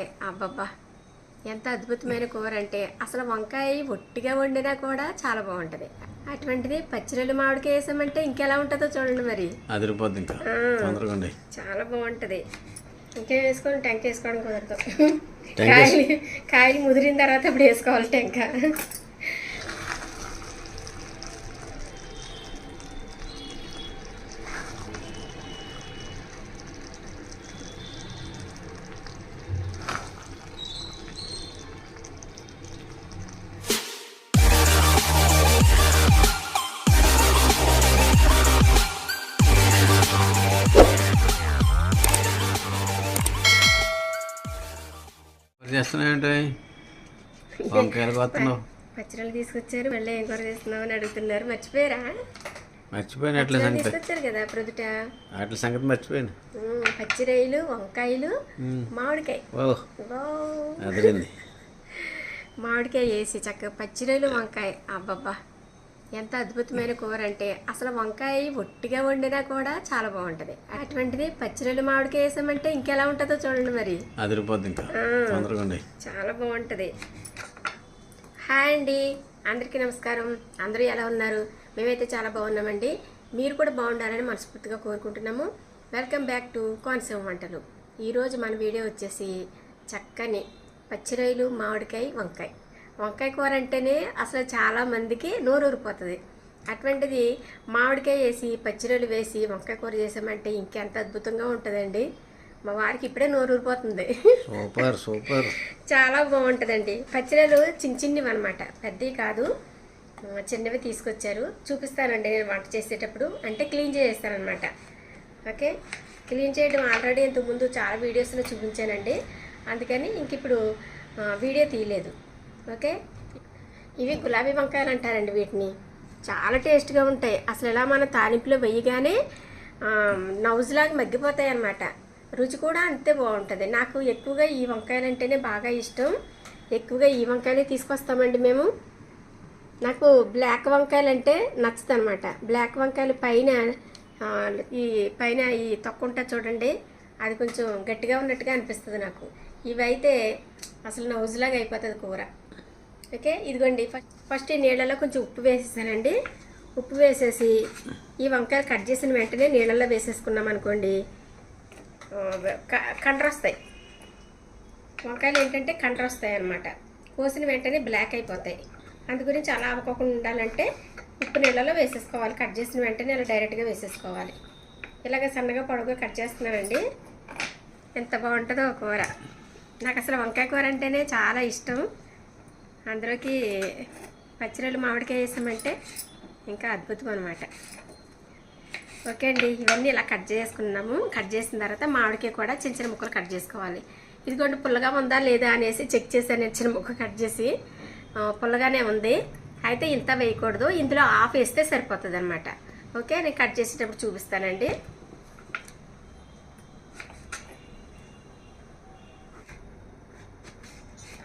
అబ్బబ్బా. ఎంత అద్భుతమైన కూర అంటే అసలు వంకాయ ఒట్టిగా వండినా కూడా చాలా బాగుంటది. అటువంటిది పచ్చిరొల్లు మామిడికాయ వేసామంటే ఇంకెలా ఉంటుందో చూడండి మరి. అదిరిపోద్ది ఇంకా. తొందరగా ఉండి చాలా బాగుంటది. ఇంకేం వేసుకొని టెంక వేసుకోవడం కుదరదు. కాయలు కాయలు ముదిరిన తర్వాత ఇప్పుడు వేసుకోవాలి టెంక. వంకాయలు తీసుకొచ్చారు మళ్ళీ ఏం కూర చేస్తున్నావు అని అడుగుతున్నారు. మర్చిపోయారా? మర్చిపోయిన అట్ల పచ్చిరొల్లు సంగతి? తీసుకొచ్చారు కదా ప్రొద్దుట. అట్ల సంగతి మర్చిపోయాను. ఉమ్, పచ్చిరొయ్యలు వంకాయలు మామిడికాయ. అదిరింది. మామిడికాయ వేసి చక్కగా పచ్చిరొయ్యలు వంకాయ. అబ్బబ్బా. ఎంత అద్భుతమైన కూర అంటే అసలు వంకాయ ఒట్టిగా వండినా కూడా చాలా బాగుంటది. అటువంటిది పచ్చిరొయ్యలు మామిడికాయ వేసామంటే ఇంకెలా ఉంటుందో చూడండి మరి. అదిరిపోద్ది ఇంకా. చాలా బాగుంటది. హాయ్ అండి. అందరికీ నమస్కారం. అందరూ ఎలా ఉన్నారు? మేమైతే చాలా బాగున్నామండి. మీరు కూడా బాగుండాలని మనస్ఫూర్తిగా కోరుకుంటున్నాము. వెల్కమ్ బ్యాక్ టు కోనసీమ వంటలు ఈరోజు మన వీడియో వచ్చేసి చక్కని పచ్చిరొయ్యలు మామిడికాయ వంకాయ. వంకాయ కూర అంటేనే అసలు చాలా మందికి నోరు ఊరిపోతుంది అటువంటిది మామిడికాయ వేసి పచ్చిరొయ్యలు వేసి వంకాయ కూర చేసామంటే ఇంకెంత అద్భుతంగా ఉంటుందండి. మా వారికి ఇప్పుడే నోరు ఊరిపోతుంది సూపర్ సూపర్. చాలా బాగుంటుందండి. పచ్చిరలు చిన్న చిన్నవి అనమాట పెద్దవి కాదు. చిన్నవి తీసుకొచ్చారు. చూపిస్తానండి నేను వంట చేసేటప్పుడు. అంటే క్లీన్ చేస్తానమాట ఓకే? క్లీన్ చేయడం ఆల్రెడీ ఇంతకుముందు చాలా వీడియోస్లో చూపించానండి. అందుకని ఇంక ఇప్పుడు వీడియో తీయలేదు. ఓకే? ఇవి గులాబీ వంకాయలు అంటారండి వీటిని. చాలా టేస్ట్గా ఉంటాయి. అసలు ఇలా మన తాలింపులో వేయగానే ఆ, నౌజులాగా మగ్గిపోతాయి అన్నమాట. రుచి కూడా అంతే బాగుంటుంది. నాకు ఎక్కువగా ఈ వంకాయలు అంటేనే బాగా ఇష్టం. ఎక్కువగా ఈ వంకాయలే తీసుకొస్తామండి మేము. నాకు బ్లాక్ వంకాయలు అంటే నచ్చుతనమాట బ్లాక్ వంకాయలు పైన ఈ పైన ఈ తొక్క ఉంటుంది చూడండి. అది కొంచెం గట్టిగా ఉన్నట్టుగా అనిపిస్తుంది నాకు. ఇవైతే అసలు నౌజులాగా అయిపోతుంది కూర. ఓకే? ఇదిగోండి ఫస్ట్ ఫస్ట్ ఈ నీళ్ళలో కొంచెం ఉప్పు వేసేసానండి. ఉప్పు వేసేసి ఈ వంకాయలు కట్ చేసిన వెంటనే నీళ్ళల్లో వేసేసుకున్నాం అనుకోండి ఆ, వంకాయలు ఏంటంటే కండ్ర అన్నమాట. కోసిన వెంటనే బ్లాక్ అయిపోతాయి. అందు గురించి అలా అవ్వకుండా ఉండాలంటే ఉప్పు నీళ్ళలో వేసేసుకోవాలి. కట్ చేసిన వెంటనే అలా డైరెక్ట్గా వేసేసుకోవాలి. ఇలాగ సన్నగా పొడవుగా కట్ చేస్తున్నానండి. ఎంత బాగుంటుందో కూర. నాకు అసలు వంకాయ కూర అంటేనే చాలా ఇష్టం. అందులోకి పచ్చిరొల్లు మామిడికాయ వేసామంటే ఇంకా అద్భుతం అనమాట ఓకే అండి ఇవన్నీ ఇలా కట్ చేసుకున్నాము. కట్ చేసిన తర్వాత మామిడికాయ కూడా చిన్న చిన్న ముక్కలు కట్ చేసుకోవాలి. ఇదిగోండి పుల్లగా ఉందా లేదా అనేసి చెక్ చేశాను నేను చిన్న ముక్క కట్ చేసి. పుల్లగానే ఉంది. అయితే ఇంత వేయకూడదు. ఇందులో ఆఫ్ వేస్తే సరిపోతుంది అనమాట ఓకే నేను కట్ చేసేటప్పుడు చూపిస్తానండి.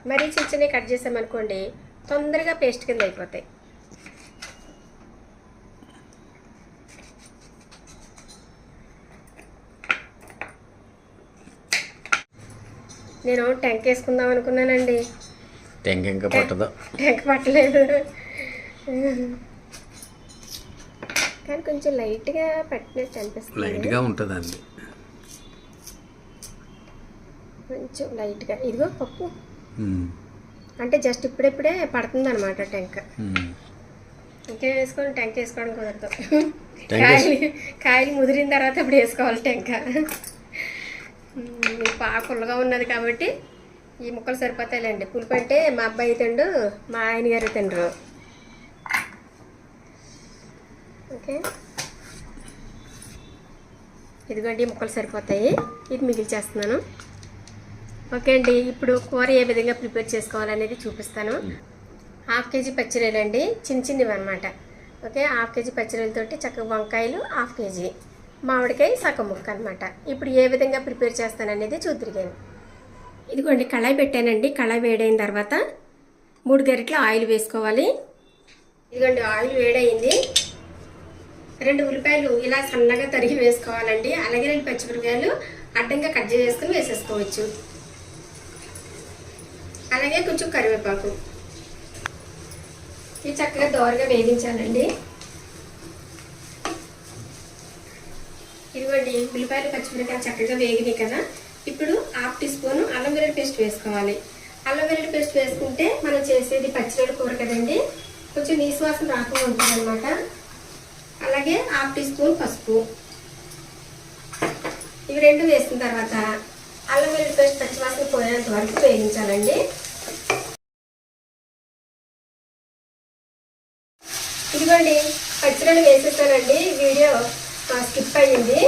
మరీ చిన్న చిన్నవి కట్ చేసామనుకోండి తొందరగా పేస్ట్ కింద అయిపోతాయి. నేను టెంక్ వేసుకుందాం అనుకున్నానండి. టెంక ఇంకా పట్టదు. టెంక్ పట్టలేదు. కానీ కొంచెం లైట్గా పట్టినట్టు అనిపిస్తుంది. లైట్గా ఉంటుంది అండి కొంచెం లైట్గా. ఇదిగో పప్పు. అంటే జస్ట్ ఇప్పుడిప్పుడే పడుతుంది అనమాట టెంక్. ఇంకేం వేసుకొని టెంక్ వేసుకోవడం కుదరదు. కాయలు కాయలు ముదిరిన తర్వాత ఇప్పుడు వేసుకోవాలి టెంక. బాగా పుల్లగా ఉన్నది కాబట్టి ఈ ముక్కలు సరిపోతాయిలేండి. పులుపు అంటే మా అబ్బాయి తిండు మా ఆయన గారు తిండ్రు ఓకే. ఇదిగోండి ఈ ముక్కలు సరిపోతాయి. ఇది మిగిల్చేస్తున్నాను. ఓకే అండి ఇప్పుడు కూర ఏ విధంగా ప్రిపేర్ చేసుకోవాలనేది చూపిస్తాను. హాఫ్ కేజీ పచ్చిరొయ్యలు అండి చిన్న చిన్నవి అనమాట ఓకే హాఫ్ కేజీ పచ్చిరొయ్యలతోటి చక్కగా వంకాయలు హాఫ్ కేజీ మామిడికాయ సగం ముక్క అనమాట ఇప్పుడు ఏ విధంగా ప్రిపేర్ చేస్తాననేది చూద్దరిగాను. ఇదిగోండి కళాయి పెట్టానండి. కళాయి వేడైన తర్వాత మూడు గరిటెల ఆయిల్ వేసుకోవాలి. ఇదిగోండి ఆయిల్ వేడైంది రెండు ఉల్లిపాయలు ఇలా సన్నగా తరిగి వేసుకోవాలండి. అలాగే రెండు పచ్చిమిరపకాయలు అడ్డంగా కట్ చేసుకుని వేసేసుకోవచ్చు. అలాగే కొంచెం కరివేపాకు. ఇది చక్కగా దోరగా వేగించాలండి ఇదిగోండి ఉల్లిపాయలు పచ్చిమిరపకాయలు చక్కగా వేగినాయి కదా. ఇప్పుడు హాఫ్ టీ స్పూన్ అల్లం వెల్లుల్లి పేస్ట్ వేసుకోవాలి. అల్లం వెల్లుల్లి పేస్ట్ వేసుకుంటే మనం చేసేది పచ్చిరొడ్డు కూర కదండి. కొంచెం నీసు వాసన రాకుండా ఉంటుందన్నమాట. అలాగే హాఫ్ టీ స్పూన్ పసుపు. ఇవి రెండు వేసిన తర్వాత అల్లం వెల్లుల్లి పేస్ట్ పచ్చివాసన పోయేంత వరకు వేయించాలండి. ఇదిగోండి పచ్చిరొల్లు వేసేసానండి. వీడియో స్కిప్ అయ్యింది.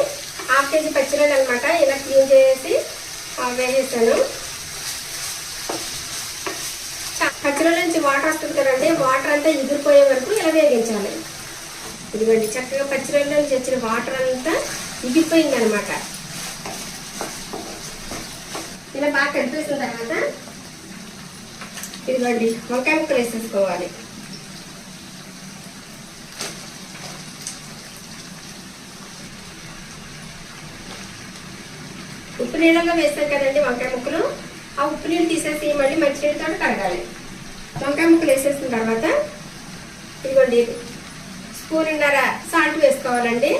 హాఫ్ కేజీ పచ్చిరొడ్డు అనమాట ఇలా క్లీన్ చేసి వేసేసాను. చ- నుంచి వాటర్ వస్తుంది కదండి. వాటర్ అంతా ఎగిరిపోయే వరకు ఇలా వేగించాలి. ఇదిగోండి చక్కగా పచ్చిరొడ్డు నుంచి వచ్చిన వాటర్ అంతా ఎగిరిపోయింది అనమాట ఇలా బాగా కలిపేసిన తర్వాత ఇదిగోండి వంకాయ ముక్కలు వేసేసుకోవాలి. ఉప్పు నీళ్ళలో వేస్తాం కదండి వంకాయ ముక్కలు. ఆ ఉప్పు నీళ్ళు తీసేసి మళ్ళీ మంచినీళ్ళతో కడగాలి. వంకాయ ముక్కలు వేసేసిన తర్వాత ఇదిగోండి స్పూన్నర సాల్ట్ వేసుకోవాలండి.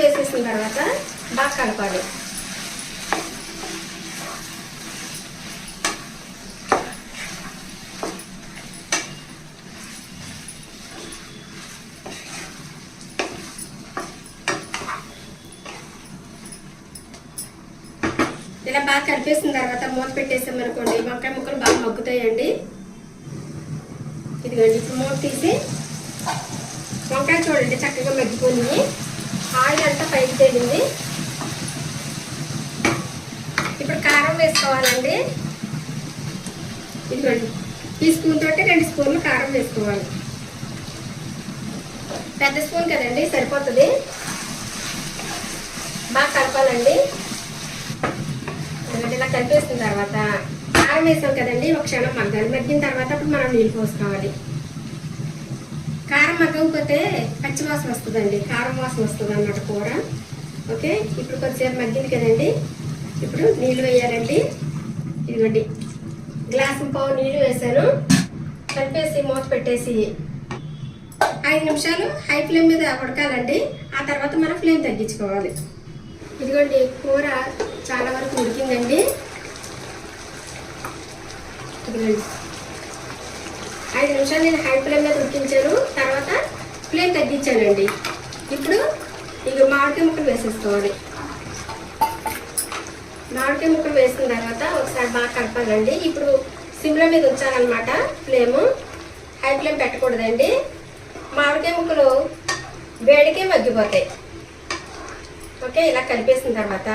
వేసేసిన తర్వాత బాగా కలపాలి. బాగా కలిపేసిన తర్వాత మూత పెట్టేసాం అనుకోండి. వంకాయ ముక్కలు బాగా మగ్గుతాయండి. ఇదిగోండి ఇప్పుడు మూత తీసి వంకాయ చూడండి చక్కగా మగ్గిపోయింది. ఆయిల్ అంతా పైకి తేలింది. ఇప్పుడు కారం వేసుకోవాలండి. ఇదిగోండి ఈ స్పూన్ తోటి రెండు స్పూన్లు కారం వేసుకోవాలి. పెద్ద స్పూన్ కదండి సరిపోతుంది. బాగా కలపాలండి. ఎందుకంటే ఇలా కలిపేసిన తర్వాత కారం వేసాం కదండి ఒక క్షణం మగ్గాలి. మగ్గిన తర్వాత అప్పుడు మనం నీళ్ళు పోసుకోవాలి. కారం మగ్గకపోతే పచ్చివాసన వస్తుందండి. కారం వాసన వస్తుంది అన్నమాట కూర. ఓకే? ఇప్పుడు కొద్దిసేపు మగ్గింది కదండి. ఇప్పుడు నీళ్ళు వేయాలండి. ఇదిగోండి. గ్లాసు పావు నీళ్ళు వేసాను. కలిపేసి మూత పెట్టేసి ఐదు నిమిషాలు హై ఫ్లేమ్ మీద ఉడకాలండి. ఆ తర్వాత మనం ఫ్లేమ్ తగ్గించుకోవాలి. ఇదిగోండి కూర చాలా వరకు ఉడికిందండి. ఐదు నిమిషాలు నేను హై ఫ్లేమ్ మీద ఉడికించాను. తర్వాత ఫ్లేమ్ తగ్గించానండి. ఇప్పుడు ఇక మామిడికాయ ముక్కలు వేసేసుకోవాలి. మామిడికాయ ముక్కలు వేసిన తర్వాత ఒకసారి బాగా కలపాలండి. ఇప్పుడు సిమ్లో మీద ఉంచాలన్నమాట ఫ్లేము హై ఫ్లేమ్ పెట్టకూడదండి. మామిడికాయ ముక్కలు వేడికే మగ్గిపోతాయి. ఓకే ఇలా కలిపేసిన తర్వాత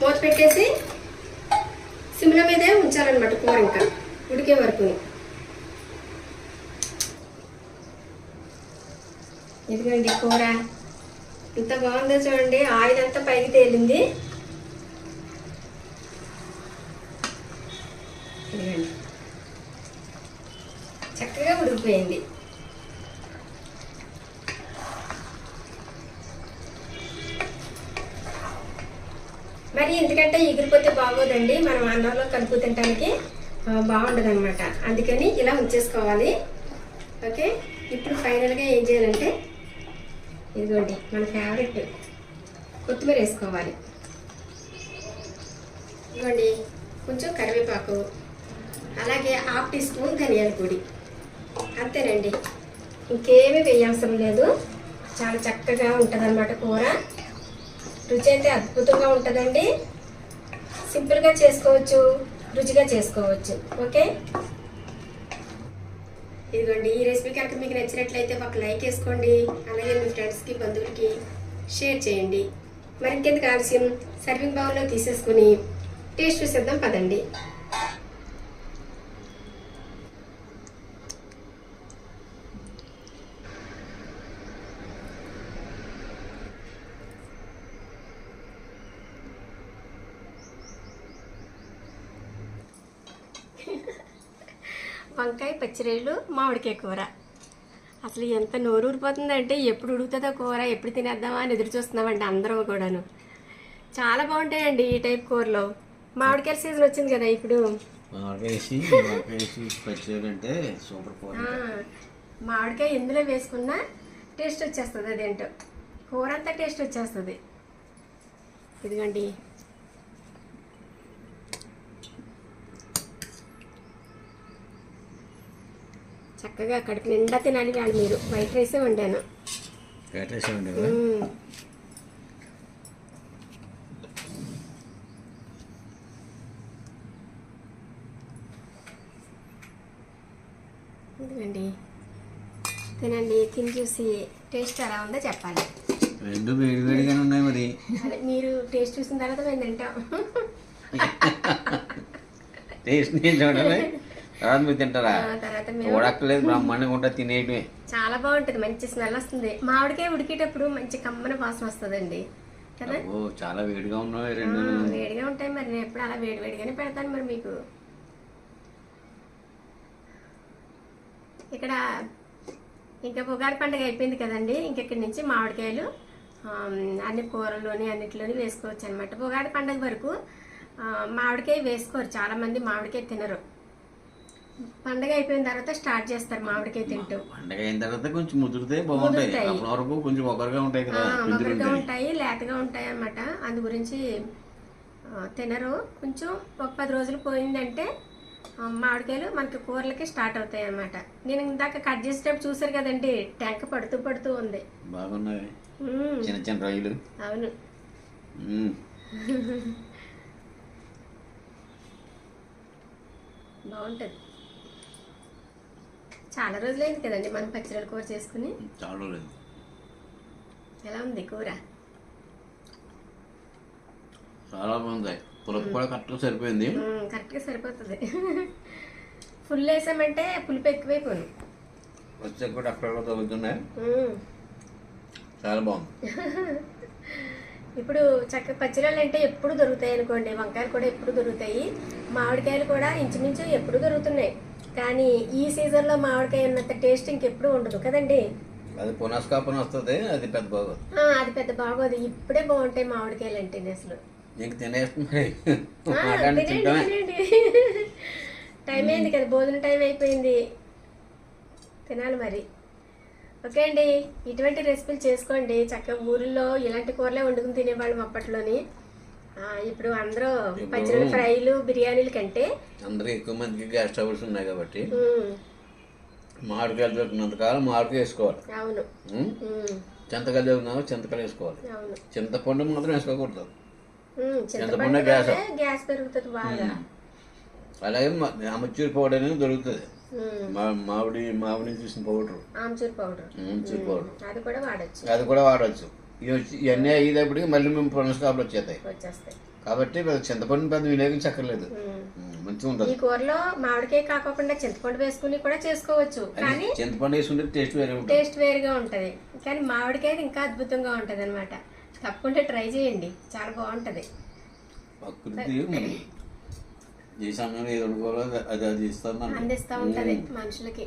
మూత పెట్టేసి సిమ్ల మీదే ఉంచాలన్నమాట కూర ఇంకా. ఉడికే వరకు. ఇదిగోండి కూర. ఎంత బాగుందో చూడండి. ఆయిల్ అంతా పైకి తేలింది. చక్కగా ఉడికిపోయింది. కానీ ఎందుకంటే ఎగిరిపోతే బాగోదండి. మనం అన్నంలో కలుపు తినడానికి బాగుండదు అనమాట అందుకని ఇలా ఉంచేసుకోవాలి. ఓకే? ఇప్పుడు ఫైనల్గా ఏం చేయాలంటే ఇదిగోండి మన ఫేవరెట్ కొత్తిమీర వేసుకోవాలి. ఇదిగోండి కొంచెం కరివేపాకు అలాగే హాఫ్ టీ స్పూన్ ధనియాల పొడి. అంతేనండి. ఇంకేమీ వేయాల్సిన లేదు. చాలా చక్కగా ఉంటుంది కూర. రుచి అయితే అద్భుతంగా ఉంటుందండి. సింపుల్గా చేసుకోవచ్చు రుచిగా చేసుకోవచ్చు. ఓకే ఇదిగోండి ఈ రెసిపీ కనుక మీకు నచ్చినట్లయితే ఒక లైక్ వేసుకోండి. అలాగే మీ ఫ్రెండ్స్కి బంధువులకి షేర్ చేయండి. మరి ఇంకెందుకు ఆలస్యం సర్వింగ్ బౌల్లో తీసేసుకుని టేస్ట్ చూసేద్దాం పదండి వంకాయ పచ్చిరేళ్ళు మామిడికాయ కూర. అసలు ఎంత నోరు ఊరిపోతుందంటే ఎప్పుడు ఉడుకుతుందో కూర ఎప్పుడు తినేద్దామా అని ఎదురు చూస్తున్నామండి అందరం కూడాను. చాలా బాగుంటాయండి ఈ టైప్ కూరలో. మామిడికాయల సీజన్ వచ్చింది కదా ఇప్పుడు. మామిడికాయ ఎందులో వేసుకున్నా టేస్ట్ వచ్చేస్తుంది అదేంటో. కూర అంతా టేస్ట్ వచ్చేస్తుంది. ఇదిగోండి. చక్కగా కడుపు నిండా తినాలి వాళ్ళు మీరు. వైట్ రైసే వండాను. ఉండే మ్మ్. ఇదిగోండి. తినండి తిని చూసి టేస్ట్ ఎలా ఉందో చెప్పాలి. రెండు వేడి వేడిగానే ఉన్నాయి మరి. మీరు టేస్ట్ చూసిన తర్వాత మేము తింటాం. టేస్ట్ నేను చూడాలి. తర్వాత మీరు తింటారా? బ్రహ్మాండంగా తినేయటమే. చాలా బాగుంటుంది మంచి స్మెల్ వస్తుంది. మామిడికాయ ఉడికేటప్పుడు మంచి కమ్మన వాసన వస్తుందండి. కదా? ఓ చాలా వేడిగా ఉన్నాయి రెండు వేడిగా ఉంటాయి మరి నేను ఎప్పుడు అలా వేడి వేడిగానే పెడతాను మరి మీకు. ఇక్కడ ఇంకా ఉగాది పండుగ అయిపోయింది కదండి ఇంకెక్కడి నుంచి? మామిడికాయలు అన్ని కూరల్లోని అన్నిట్లోని వేసుకోవచ్చు అనమాట ఉగాది పండుగ వరకు మామిడికాయ వేసుకోరు చాలా మంది మామిడికాయ తినరు. పండగ అయిపోయిన తర్వాత స్టార్ట్ చేస్తారు మామిడికాయ తింటూ. పండగ అయిన తర్వాత కొంచెం ముదిరితే బాగుంటాయి. అప్పటి వరకు కొంచెం ఒకరుగా ఉంటాయి కదా మొగరుగా ఉంటాయి. లేతగా ఉంటాయి అన్నమాట. అందు గురించి తినరు. కొంచెం ఒక పది రోజులు పోయిందంటే మామిడికాయలు మనకి కూరలకి స్టార్ట్ అవుతాయి అన్నమాట. నేను ఇందాక కట్ చేసేటప్పుడు చూసారు కదండి ట్యాంక్ పడుతూ పడుతూ ఉంది. బాగున్నాయి. చిన్న చిన్న రొయ్యలు. అవును. బాగుంటుంది. చాలా రోజులైంది కదండి మనం పచ్చిరొల కూర చేసుకుని. చాలా లేదు ఎలా ఉంది కూర? చాలా బాగుంది. పులుపు కూడా కరెక్ట్గా సరిపోయింది. కరెక్ట్గా సరిపోతుంది. ఫుల్ వేసామంటే పులుపు ఎక్కువైపోను. వచ్చే కూడా అక్కడ తగ్గుతున్నాయి. చాలా బాగుంది. ఇప్పుడు చక్క పచ్చిరొలు అంటే ఎప్పుడు దొరుకుతాయి అనుకోండి వంకాయలు కూడా ఎప్పుడు దొరుకుతాయి మామిడికాయలు కూడా ఇంచుమించు ఎప్పుడు దొరుకుతున్నాయి. కానీ ఈ సీజన్లో మామిడికాయ ఉన్నంత టేస్ట్ ఇంకెప్పుడు ఉండదు కదండి. అది పునస్కాపన వస్తుంది అది పెద్ద బాగోదు. ఆ, అది పెద్ద బాగోదు. ఇప్పుడే బాగుంటాయి మామిడికాయలు అంటే అసలు. తినండి. టైం అయింది కదా భోజన టైం అయిపోయింది. తినాలి మరి. ఓకే అండి ఇటువంటి రెసిపీలు చేసుకోండి. చక్కగా ఊరిలో ఇలాంటి కూరలే వండుకుని తినేవాళ్ళం అప్పట్లోని. ఇప్పుడు అందరూ పచ్చడి ఫ్రైలు బిర్యానీల కంటే అందరికి ఎక్కువ మందికి గ్యాస్ ట్రబుల్స్ ఉన్నాయి కాబట్టి మామిడికాయలు దొరికినంత కాలం మామిడికాయ వేసుకోవాలి. అవును. చింతకాయలు దొరికినా చింతకాయలు వేసుకోవాలి. అవును. చింతపండు మాత్రం వేసుకోకూడదు. చింతపండు గ్యాస్. గ్యాస్ పెరుగుతుంది బాగా. అలాగే అమచూరి పౌడర్ అనేది దొరుకుతుంది. మామిడి మామిడి తీసిన పౌడర్. ఆమ్చూర్ పౌడర్. పౌడర్. అది కూడా వాడచ్చు. అది కూడా వచ్చి ఇవన్నీ అయ్యేటప్పటికి మళ్ళీ మేము పునస్కాపులు వచ్చేస్తాయి. వచ్చేస్తాయి. కాబట్టి చింతపండు పెద్ద వినియోగించక్కర్లేదు మంచిగా ఉంటుంది. ఈ కూరలో మామిడికాయ కాకుండా చింతపండు వేసుకుని కూడా చేసుకోవచ్చు. కానీ చింతపండు వేసుకుంటే టేస్ట్ వేరే ఉంటుంది. టేస్ట్ వేరుగా ఉంటది. కానీ మామిడికాయ ఇంకా అద్భుతంగా ఉంటది అనమాట తప్పకుండా ట్రై చేయండి. చాలా బాగుంటది. ప్రకృతి ఈ సమయంలో ఏది వండుకోవాలో అది- అది అది ఇస్తాను అందిస్తూ ఉంటది మనుషులకి.